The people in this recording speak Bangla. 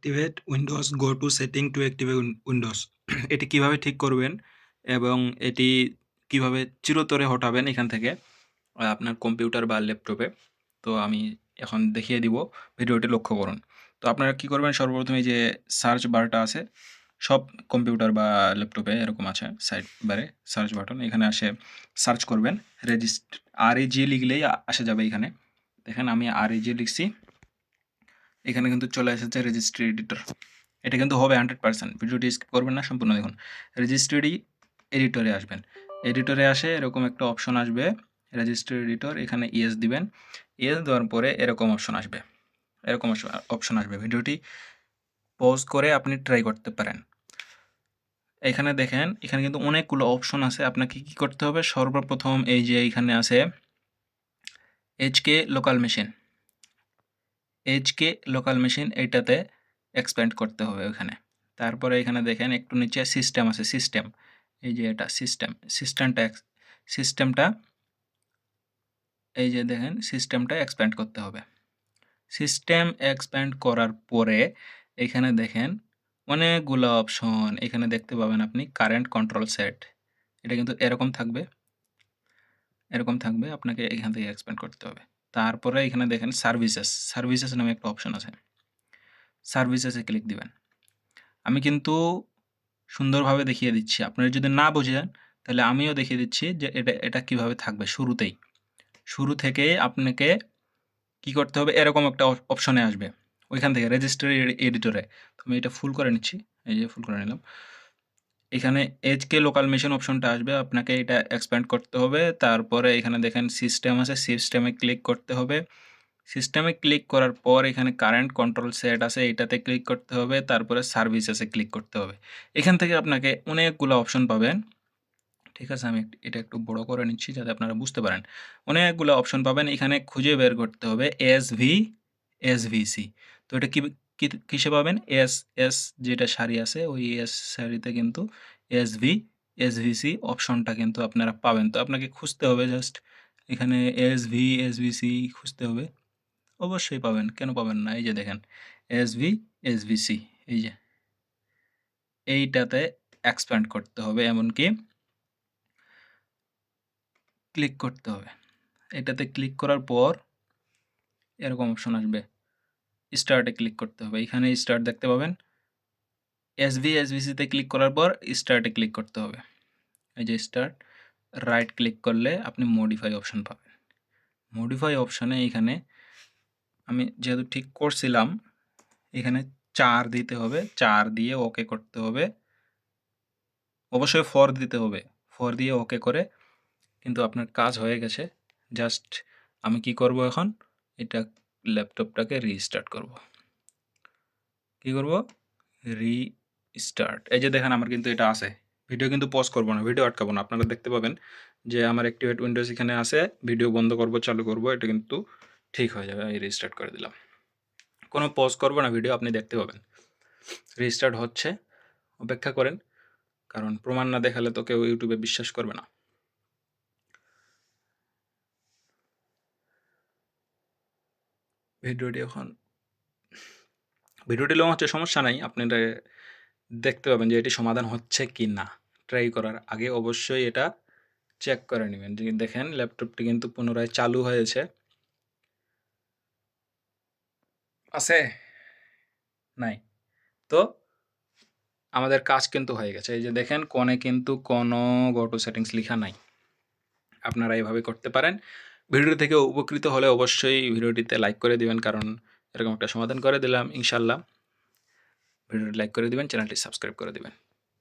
Activate Windows go to setting to activate Windows এটি কীভাবে ঠিক করবেন এবং এটি কীভাবে চিরতরে হটাবেন এখান থেকে আপনার কম্পিউটার বা ল্যাপটপে। তো আমি এখন দেখিয়ে দিব ভিডিওটি লক্ষ্য করুন। তো আপনারা কি করবেন সর্বপ্রথম যে সার্চ বারটা আছে, সব কম্পিউটার বা ল্যাপটপে এরকম আছে, সাইড বারে সার্চ বাটন, এখানে আসে সার্চ করবেন, রেজিস্ট আর জি লিখলেই আসে যাবে এখানে। দেখেন আমি আর জি লিখছি। এখানে কিন্তু চলে এসেছে রেজিস্ট্রি এডিটর এটা কিন্তু হবে হান্ড্রেড পার্সেন্ট ভিডিওটি স্কিপ করবেন না, সম্পূর্ণ দেখুন। রেজিস্ট্রি এডিটরে আসবেন। এডিটরে আসে এরকম একটা অপশন আসবে রেজিস্ট্রি এডিটর এখানে ইয়েস দিবেন। ইয়েস দেওয়ার পরে এরকম অপশন আসবে। এরকম অপশন আসবে। ভিডিওটি পজ করে আপনি ট্রাই করতে পারেন। এখানে দেখেন, এখানে কিন্তু অনেকগুলো অপশন আছে। আপনাকে কি করতে হবে? সর্বপ্রথম এই যে এখানে আছে HK local machine HK local machine এইটাতে এক্সপ্যান্ড করতে হবে ওখানে। তারপরে এখানে দেখেন একটু নিচে সিস্টেম আছে সিস্টেম এই যে এটা সিস্টেম সিস্টেমটা সিস্টেমটা এই যে দেখেন সিস্টেমটা এক্সপ্যান্ড করতে হবে। সিস্টেম এক্সপ্যান্ড করার পরে এখানে দেখেন অনেকগুলো অপশন এখানে দেখতে পাবেন আপনি কারেন্ট কন্ট্রোল সেট এটা কিন্তু এরকম থাকবে। এরকম থাকবে, আপনাকে এখান থেকে এক্সপ্যান্ড করতে হবে। তারপরে এখানে দেখেন সার্ভিসেস সার্ভিসেস নামে একটা অপশন আছে। সার্ভিসেসে ক্লিক দিবেন। আমি কিন্তু সুন্দরভাবে দেখিয়ে দিচ্ছি। আপনারা যদি না বোঝেন, তাহলে আমিও দেখিয়ে দিচ্ছি যে এটা এটা কীভাবে থাকবে শুরুতেই। শুরু থেকে আপনাকে কি করতে হবে? এরকম একটা অপশনে আসবে। ওইখান থেকে রেজিস্টার এডিটরে আমি এটা ফুল করে নিচ্ছি। এই যে ফুল করে নিলাম। এখানে এইচকে লোকাল মেশিন অপশনটা আসবে, আপনাকে এটা এক্সপ্যান্ড করতে হবে। তারপরে এখানে দেখেন সিস্টেম আছে সিস্টেমে ক্লিক করতে হবে। সিস্টেমে ক্লিক করার পর এখানে কারেন্ট কন্ট্রোল সেট আছে, এটাতে ক্লিক করতে হবে। তারপরে সার্ভিসেসে ক্লিক করতে হবে। এখান থেকে আপনাকে অনেকগুলো অপশন পাবেন। ঠিক আছে, আমি এটা একটু বড় করে নিচ্ছি যাতে আপনারা বুঝতে পারেন। অনেকগুলো অপশন পাবেন। এখানে খুঁজে বের করতে হবে S V S V C তো এটা কিসে পাবেন? এস এস যেটা সারি আছে, ওই এস সারিতে কিন্তু এস ভি এস সি অপশনটা কিন্তু আপনারা পাবেন। তো আপনাকে খুঁজতে হবে জাস্ট এখানে এস ভি এস সি খুঁজতে হবে। অবশ্যই পাবেন, কেন পাবেন না? এই যে দেখেন এস ভি এস সি এই যে। এইটাতে এক্সপ্যান্ড করতে হবে, এমনকি ক্লিক করতে হবে। এটাতে ক্লিক করার পর এরকম অপশন আসবে। স্টার্টে ক্লিক করতে হবে। এখানে স্টার্ট দেখতে পাবেন। এসভি এসভিসিতে ক্লিক করার পর স্টার্টে ক্লিক করতে হবে। এই যে স্টার্ট রাইট ক্লিক করলে আপনি মডিফাই অপশন পাবেন। মডিফাই অপশানে এখানে আমি যেহেতু ঠিক করছিলাম, এখানে চার দিতে হবে। চার দিয়ে ওকে করতে হবে। অবশ্যই ফর দিতে হবে। ফর দিয়ে ওকে করে কিন্তু আপনার কাজ হয়ে গেছে। জাস্ট আমি কি করব এখন? এটা ল্যাপটপটাকে রিস্টার্ট করব। কি করব? রিস্টার্ট এই যে দেখেন আমার কিন্তু এটা আছে। ভিডিও কিন্তু পজ করব না ভিডিও আটকাবো না। আপনারা দেখতে পাবেন যে আমার অ্যাক্টিভেট উইন্ডোজ এখানে আছে ভিডিও বন্ধ করব, চালু করব, এটা কিন্তু ঠিক হয়ে যাবে। আমি রিস্টার্ট করে দিলাম। কোনো পজ করব না ভিডিও আপনি দেখতে পাবেন। রিস্টার্ট হচ্ছে, অপেক্ষা করেন। কারণ প্রমাণ না দেখালে তো কেউ ইউটিউবে বিশ্বাস করবে না। ভিডিওটি এখন ভিডিওটি লং হচ্ছে, সমস্যা নাই। আপনারা দেখতে পাবেন যে এটি সমাধান হচ্ছে কি না। ট্রাই করার আগে অবশ্যই এটা চেক করে নেবেন। দেখেন ল্যাপটপটি কিন্তু পুনরায় চালু হয়েছে। আছে? নাই। তো আমাদের কাজ কিন্তু হয়ে গেছে। এই যে দেখেন, কোণে কিন্তু কোনো গোটো সেটিংস লেখা নাই। আপনারা এভাবে করতে পারেন। ভিডিও থেকে উপকৃত হলে অবশ্যই ভিডিওটিতে লাইক করে দিবেন, কারণ এরকম একটা সমাধান করে দিলাম ইনশাল্লাহ ভিডিওটি লাইক করে দিবেন, চ্যানেলটি সাবস্ক্রাইব করে দিবেন।